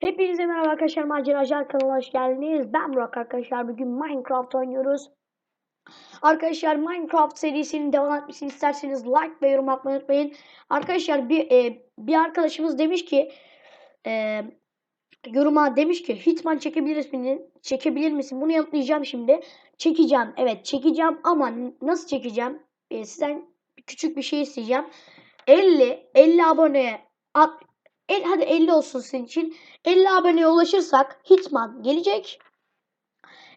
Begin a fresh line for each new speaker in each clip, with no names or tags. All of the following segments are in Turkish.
Hepinize merhaba arkadaşlar. Maceracılar kanalına hoş geldiniz. Ben Burak arkadaşlar. Bugün Minecraft oynuyoruz. Arkadaşlar Minecraft serisinin devam etmesini isterseniz like ve yorum atmayı unutmayın. Arkadaşlar bir e, bir arkadaşımız demiş ki e, yoruma demiş ki Hitman çekebilir misin? Çekebilir misin? Bunu yanıtlayacağım şimdi. Çekeceğim. Evet çekeceğim ama nasıl çekeceğim? E, sizden küçük bir şey isteyeceğim. 50 50 aboneye el, hadi 50 olsun sizin için. 50 aboneye ulaşırsak Hitman gelecek.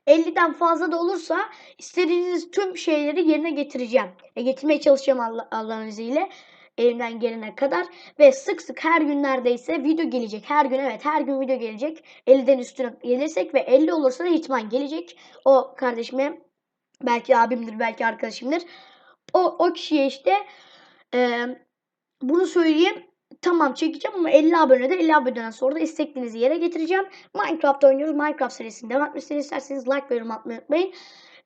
50'den fazla da olursa istediğiniz tüm şeyleri yerine getireceğim. E, getirmeye çalışacağım Allah, Allah'ın izniyle. Elimden gelene kadar. Ve sık sık her gün neredeyse video gelecek. Her gün evet her gün video gelecek. 50'den üstüne gelirsek ve 50 olursa da Hitman gelecek. O kardeşime belki abimdir belki arkadaşımdır. O, o kişiye işte e, bunu söyleyeyim. Tamam çekeceğim ama 50 abonede 50 aboneden sonra da isteklerinizi yere getireceğim. Minecraft oynuyoruz. Minecraft serisini devam etmesini isterseniz like ve yorum atmayı unutmayın.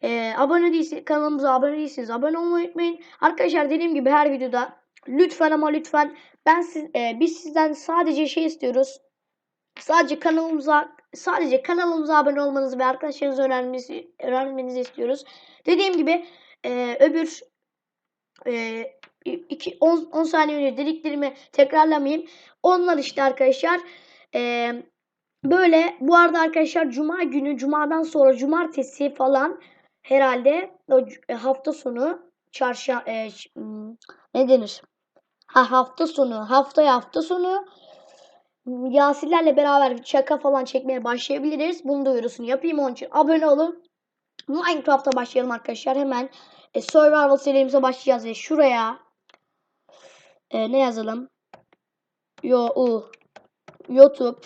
Ee, abone değilseniz kanalımıza abone değilseniz abone olmayı unutmayın. Arkadaşlar dediğim gibi her videoda lütfen ama lütfen ben siz, e, biz sizden sadece şey istiyoruz. Sadece kanalımıza sadece kanalımıza abone olmanızı ve arkadaşlarınızı öğrenmenizi, öğrenmenizi istiyoruz. Dediğim gibi e, öbür e, 2 10, 10 saniye önce dediklerimi tekrarlamayayım. Onlar işte arkadaşlar e, böyle bu arada arkadaşlar cuma günü cumadan sonra cumartesi falan herhalde o e, hafta sonu çarşamba e, ne denir? Ha hafta sonu, haftaya hafta sonu Yasirlerle beraber şaka falan çekmeye başlayabiliriz. Bunu duyurusunu yapayım onun için abone olun. Minecraft'a başlayalım arkadaşlar. Hemen e, Survival serimize başlayacağız ve şuraya e, ne yazalım? Yo, u. YouTube.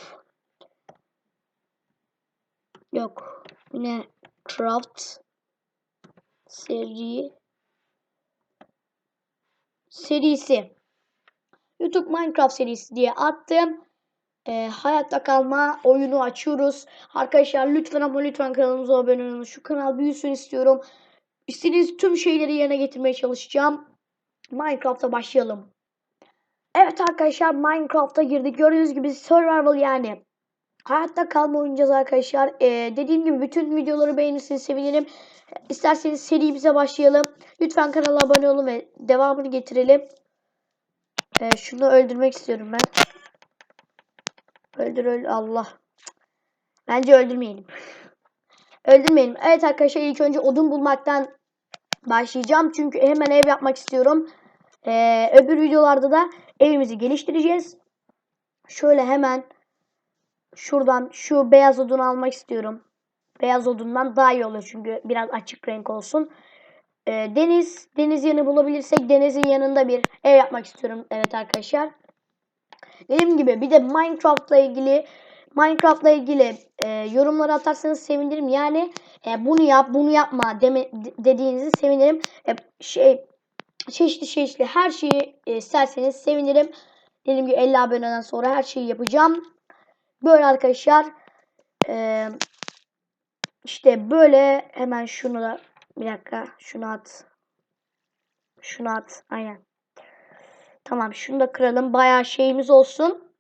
Yok. Yine craft seri serisi. YouTube Minecraft serisi diye attım. E, hayatta kalma oyunu açıyoruz. Arkadaşlar lütfen ama lütfen kanalımıza abone olun. Şu kanal büyüsün istiyorum. İstediğiniz tüm şeyleri yerine getirmeye çalışacağım. Minecraft'a başlayalım. Evet arkadaşlar Minecraft'a girdik. Gördüğünüz gibi survival yani. Hayatta kalma oynayacağız arkadaşlar. Ee, dediğim gibi bütün videoları beğenirseniz sevinirim. İsterseniz serimize başlayalım. Lütfen kanala abone olun ve devamını getirelim. Ee, şunu öldürmek istiyorum ben. Öldür öldür Allah. Bence öldürmeyelim. öldürmeyelim. Evet arkadaşlar ilk önce odun bulmaktan başlayacağım. Çünkü hemen ev yapmak istiyorum. Ee, öbür videolarda da evimizi geliştireceğiz. Şöyle hemen şuradan şu beyaz odunu almak istiyorum. Beyaz odundan daha iyi olur çünkü biraz açık renk olsun. Ee, deniz, deniz yanı bulabilirsek denizin yanında bir ev yapmak istiyorum. Evet arkadaşlar. Dediğim gibi bir de Minecraft'la ilgili Minecraft'la ilgili e, yorumları atarsanız sevinirim. Yani e, bunu yap, bunu yapma deme, dediğinizi sevinirim. E, şey çeşitli çeşitli her şeyi e, isterseniz sevinirim. Dediğim gibi 50 aboneden sonra her şeyi yapacağım. Böyle arkadaşlar. E, işte böyle hemen şunu da bir dakika şunu at. Şunu at. Aynen. Tamam şunu da kıralım. Bayağı şeyimiz olsun.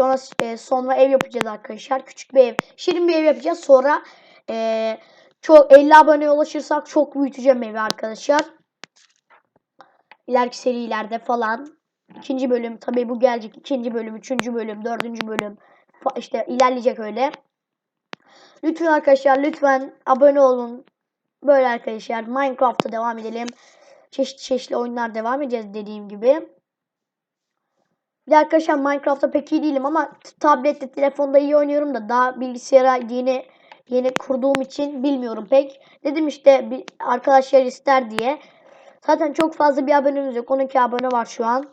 An e, sonra ev yapacağız arkadaşlar. Küçük bir ev. Şirin bir ev yapacağız. Sonra e, çok 50 aboneye ulaşırsak çok büyüteceğim evi arkadaşlar ileriki serilerde falan ikinci bölüm tabii bu gelecek ikinci bölüm, üçüncü bölüm, dördüncü bölüm işte ilerleyecek öyle. Lütfen arkadaşlar lütfen abone olun. Böyle arkadaşlar Minecraft'a devam edelim. Çeşitli çeşitli oyunlar devam edeceğiz dediğim gibi. Bir arkadaşlar Minecraft'ta pek iyi değilim ama tablette, telefonda iyi oynuyorum da daha bilgisayara yeni yeni kurduğum için bilmiyorum pek. Dedim işte bir arkadaşlar ister diye. Zaten çok fazla bir abonemiz yok. 12 abone var şu an.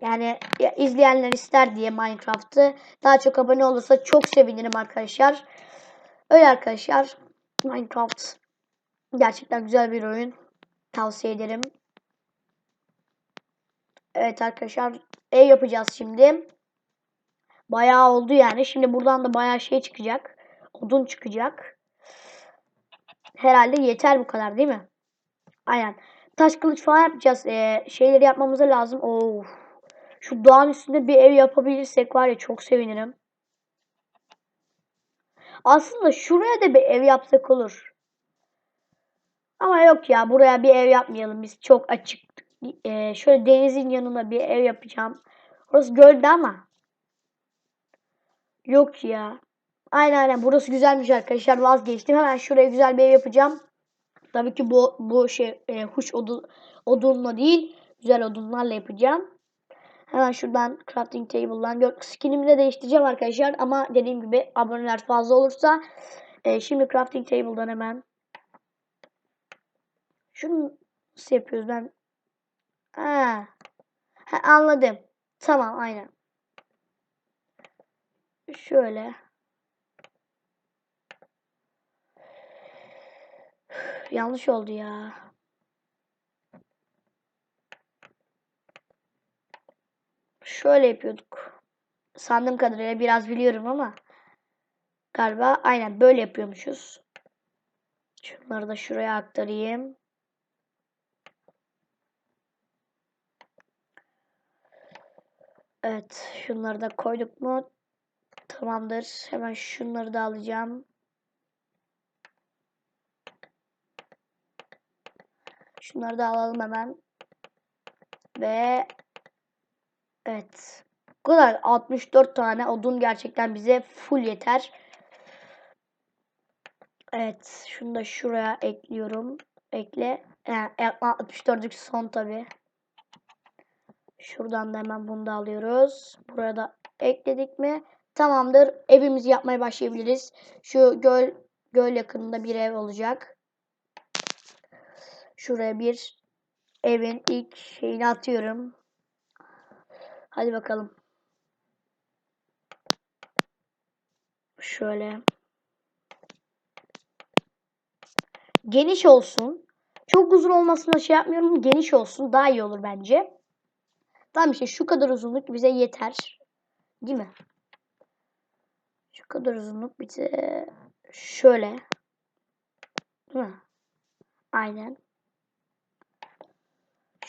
Yani izleyenler ister diye Minecraft'ı. Daha çok abone olursa çok sevinirim arkadaşlar. Öyle arkadaşlar. Minecraft gerçekten güzel bir oyun. Tavsiye ederim. Evet arkadaşlar ev yapacağız şimdi. Bayağı oldu yani. Şimdi buradan da bayağı şey çıkacak. Odun çıkacak. Herhalde yeter bu kadar değil mi? Aynen. Taş kılıç falan yapacağız. Ee, şeyleri yapmamıza lazım. Oo. Şu dağın üstünde bir ev yapabilirsek var ya çok sevinirim. Aslında şuraya da bir ev yapsak olur. Ama yok ya buraya bir ev yapmayalım biz çok açık. Ee, şöyle denizin yanına bir ev yapacağım. Orası gölde ama. Yok ya. Aynen aynen burası güzelmiş arkadaşlar vazgeçtim. Hemen şuraya güzel bir ev yapacağım. Tabii ki bu bu şey e, huş odun, odunla değil güzel odunlarla yapacağım. Hemen şuradan crafting table'dan gör skinimi de değiştireceğim arkadaşlar ama dediğim gibi aboneler fazla olursa e, şimdi crafting table'dan hemen şunu nasıl yapıyoruz ben ha. ha anladım tamam aynen şöyle yanlış oldu ya şöyle yapıyorduk sandığım kadarıyla biraz biliyorum ama galiba aynen böyle yapıyormuşuz şunları da şuraya aktarayım Evet, şunları da koyduk mu? Tamamdır. Hemen şunları da alacağım. Şunları da alalım hemen. Ve evet. Bu kadar 64 tane odun gerçekten bize full yeter. Evet, şunu da şuraya ekliyorum. Ekle. Yani 64'lük son tabi. Şuradan da hemen bunu da alıyoruz. Buraya da ekledik mi? Tamamdır. Evimizi yapmaya başlayabiliriz. Şu göl göl yakınında bir ev olacak. Şuraya bir evin ilk şeyini atıyorum. Hadi bakalım. Şöyle. Geniş olsun. Çok uzun olmasına şey yapmıyorum. Geniş olsun. Daha iyi olur bence. Tamam işte şu kadar uzunluk bize yeter. Değil mi? Şu kadar uzunluk bize şöyle. Değil mi? Aynen.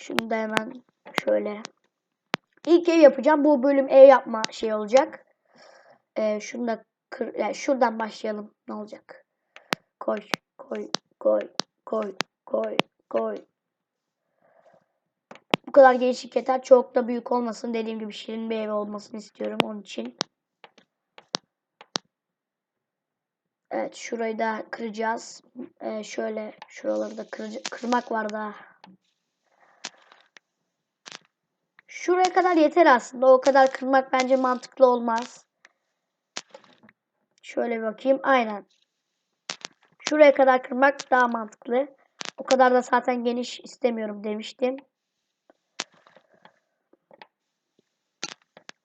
Şunu hemen şöyle. İlk ev yapacağım. Bu bölüm ev yapma şey olacak. Ee, şunu da kır, yani şuradan başlayalım. Ne olacak? Koy, koy, koy, koy, koy, koy, bu kadar genişlik yeter. Çok da büyük olmasın. Dediğim gibi şirin bir ev olmasını istiyorum onun için. Evet şurayı da kıracağız. Ee, şöyle şuraları da kır kırmak var daha. Şuraya kadar yeter aslında. O kadar kırmak bence mantıklı olmaz. Şöyle bakayım. Aynen. Şuraya kadar kırmak daha mantıklı. O kadar da zaten geniş istemiyorum demiştim.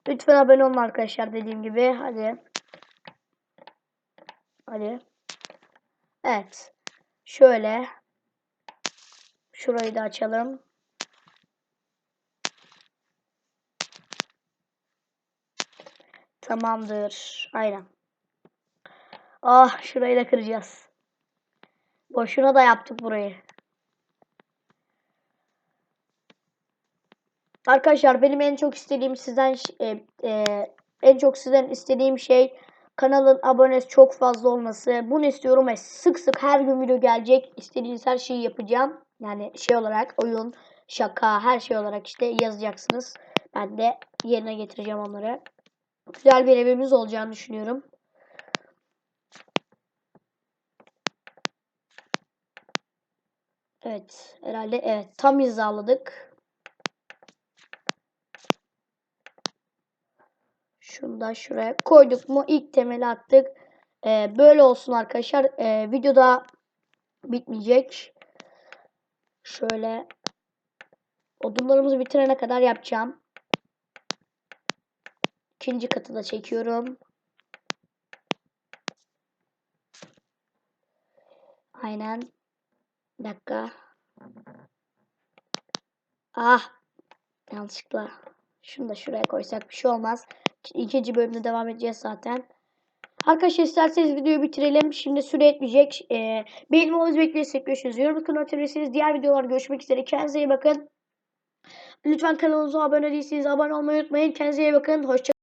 Lütfen abone olun arkadaşlar dediğim gibi. Hadi. Hadi. Evet. Şöyle. Şurayı da açalım. Tamamdır. Aynen. Ah şurayı da kıracağız. Boşuna da yaptık burayı. Arkadaşlar benim en çok istediğim sizden e, e, en çok sizden istediğim şey kanalın abonesi çok fazla olması. Bunu istiyorum ve sık sık her gün video gelecek. İstediğiniz her şeyi yapacağım. Yani şey olarak oyun, şaka, her şey olarak işte yazacaksınız. Ben de yerine getireceğim onları. Güzel bir evimiz olacağını düşünüyorum. Evet, herhalde evet tam hizaladık. Şunu da şuraya koyduk mu ilk temeli attık. Ee, böyle olsun arkadaşlar. Ee, videoda bitmeyecek. Şöyle odunlarımızı bitirene kadar yapacağım. İkinci katı da çekiyorum. Aynen. Bir dakika. Ah. Yanlışlıkla. Şunu da şuraya koysak bir şey olmaz. İkinci bölümde devam edeceğiz zaten. Arkadaşlar isterseniz videoyu bitirelim. Şimdi süre etmeyecek. Ee, benim olmanızı beklersek görüşürüz. Yorum kanal atabilirsiniz. Diğer videolar görüşmek üzere. Kendinize iyi bakın. Lütfen kanalımıza abone değilseniz abone olmayı unutmayın. Kendinize iyi bakın. Hoşça